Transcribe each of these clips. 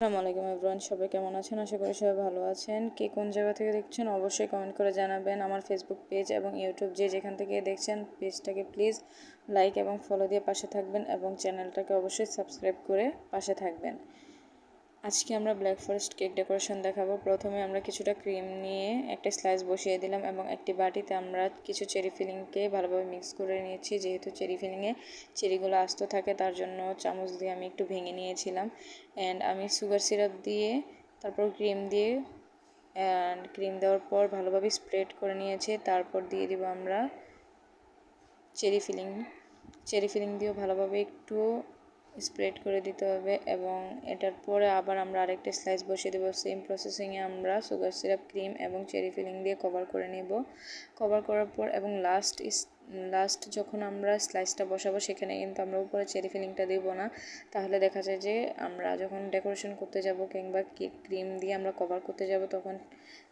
আসসালামু আলাইকুম এভরিওয়ান সবাই কেমন আছেন? আশা করি সবাই ভালো আছেন। কে কোন জায়গা থেকে দেখছেন অবশ্যই কমেন্ট করে জানাবেন। আমার ফেসবুক পেজ এবং ইউটিউব যে যেখান থেকে দেখছেন পেজটাকে প্লিজ লাইক এবং ফলো দিয়ে পাশে থাকবেন এবং চ্যানেলটাকে অবশ্যই সাবস্ক্রাইব করে পাশে থাকবেন। আজকে আমরা ব্ল্যাক ফরেস্ট কেক ডেকোরেশন দেখাবো। প্রথমে আমরা কিছুটা ক্রিম নিয়ে একটা স্লাইস বসিয়ে দিলাম এবং একটি বাটিতে আমরা কিছু চেরি ফিলিংকে ভালোভাবে মিক্স করে নিয়েছি। যেহেতু চেরি ফিলিংয়ে চেরিগুলো আস্ত থাকে, তার জন্য চামচ দিয়ে আমি একটু ভেঙে নিয়েছিলাম। অ্যান্ড আমি সুগার সিরাপ দিয়ে, তারপর ক্রিম দিয়ে অ্যান্ড ক্রিম দেওয়ার পর ভালোভাবে স্প্রেড করে নিয়েছি। তারপর দিয়ে দিব আমরা চেরি ফিলিং চেরি ফিলিং দিয়েও ভালোভাবে একটু স্প্রেড করে দিতে হবে এবং এটার পরে আবার আমরা আরেকটা স্লাইস বসিয়ে দেবো। সেম প্রসেসিংয়ে আমরা সুগার সিরাপ ক্রিম এবং চেরি ফিলিং দিয়ে কভার করে নেব। কভার করার পর এবং লাস্ট লাস্ট যখন আমরা স্লাইসটা বসাবো সেখানে কিন্তু আমরা উপরে চেরি ফিলিংটা দেব না। তাহলে দেখা যায় যে আমরা যখন ডেকোরেশন করতে যাব কিংবা ক্রিম দিয়ে আমরা কভার করতে যাব তখন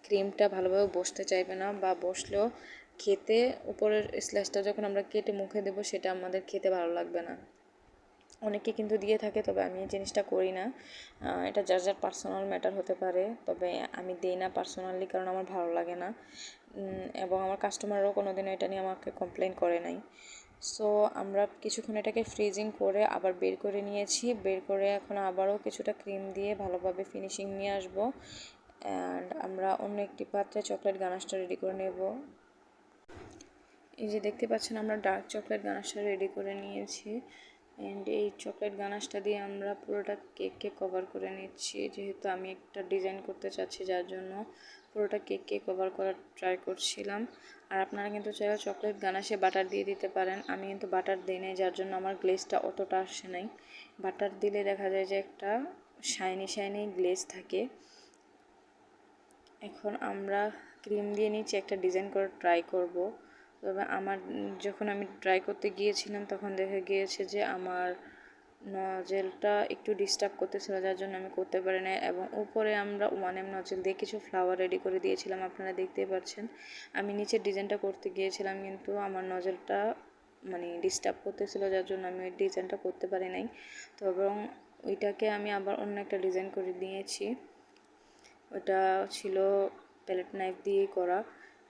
ক্রিমটা ভালোভাবে বসতে চাইবে না বা বসলেও খেতে উপরের স্লাইসটা যখন আমরা কেটে মুখে দেবো সেটা আমাদের খেতে ভালো লাগবে না। অনেকে কিন্তু দিয়ে থাকে, তবে আমি এই জিনিসটা করি না। এটা যার যার পার্সোনাল ম্যাটার হতে পারে, তবে আমি দিই না পার্সোনালি কারণ আমার ভালো লাগে না। এবং আমার কাস্টমাররাও কোনো দিনও এটা নিয়ে আমাকে কমপ্লেন করে নাই। সো আমরা কিছুক্ষণ এটাকে ফ্রিজিং করে আবার বের করে নিয়েছি, বের করে এখন আবারও কিছুটা ক্রিম দিয়ে ভালোভাবে ফিনিশিং নিয়ে আসব। অ্যান্ড আমরা অন্য একটি পাত্রে চকলেট গানাশটা রেডি করে নেব। এই যে দেখতে পাচ্ছেন, আমরা ডার্ক চকলেট গানাশটা রেডি করে নিয়েছি। অ্যান্ড এই চকলেট গানাশটা দিয়ে আমরা পুরোটা কেককে কভার করে নিচ্ছি। যেহেতু আমি একটা ডিজাইন করতে চাচ্ছি, যার জন্য পুরোটা কেককে কভার করার ট্রাই করছিলাম। আর আপনারা কিন্তু চাইলে চকলেট গানাশে বাটার দিয়ে দিতে পারেন। আমি কিন্তু বাটার দিই নাই, যার জন্য আমার গ্লেসটা অতটা আসে নাই। বাটার দিলে দেখা যায় যে একটা শাইনি শাইনি গ্লেস থাকে। এখন আমরা ক্রিম দিয়ে নিচ্ছি, একটা ডিজাইন করে ট্রাই করব। তবে আমার, যখন আমি ট্রাই করতে গিয়েছিলাম, তখন দেখা গিয়েছে যে আমার নজেলটা একটু ডিস্টার্ব করতেছিল, যার জন্য আমি করতে পারি না এবং উপরে আমরা ওয়ান এম নজেল দিয়ে কিছু ফ্লাওয়ার রেডি করে দিয়েছিলাম, আপনারা দেখতেই পাচ্ছেন আমি নিচের ডিজাইনটা করতে গিয়েছিলাম, কিন্তু আমার নজেলটা মানে ডিস্টার্ব করতেছিল, যার জন্য আমি ওই ডিজাইনটা করতে পারি নাই। তো এবং ওইটাকে আমি আবার অন্য একটা ডিজাইন করে দিয়েছি। ওটা ছিল প্যালেট নাইফ দিয়েই করা।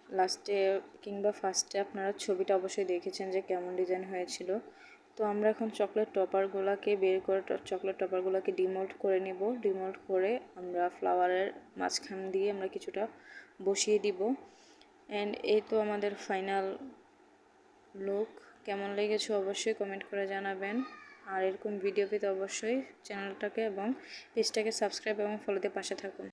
লাস্টে কিংবা ফার্স্টে আপনারা ছবিটা অবশ্যই দেখেছেন যে কেমন ডিজাইন হয়েছিল। তো আমরা এখন চকলেট টপারগুলোকে বের করে চকলেট টপারগুলোকে ডিমোল্ড করে নেব। ডিমোল্ড করে আমরা ফ্লাওয়ারের মাঝখান দিয়ে আমরা কিছুটা বসিয়ে দিব। অ্যান্ড এই তো আমাদের ফাইনাল লুক কেমন লেগেছে অবশ্যই কমেন্ট করে জানাবেন। আর এরকম ভিডিও পেতে অবশ্যই চ্যানেলটাকে এবং পেজটাকে সাবস্ক্রাইব এবং ফলোতে পাশে থাকুন।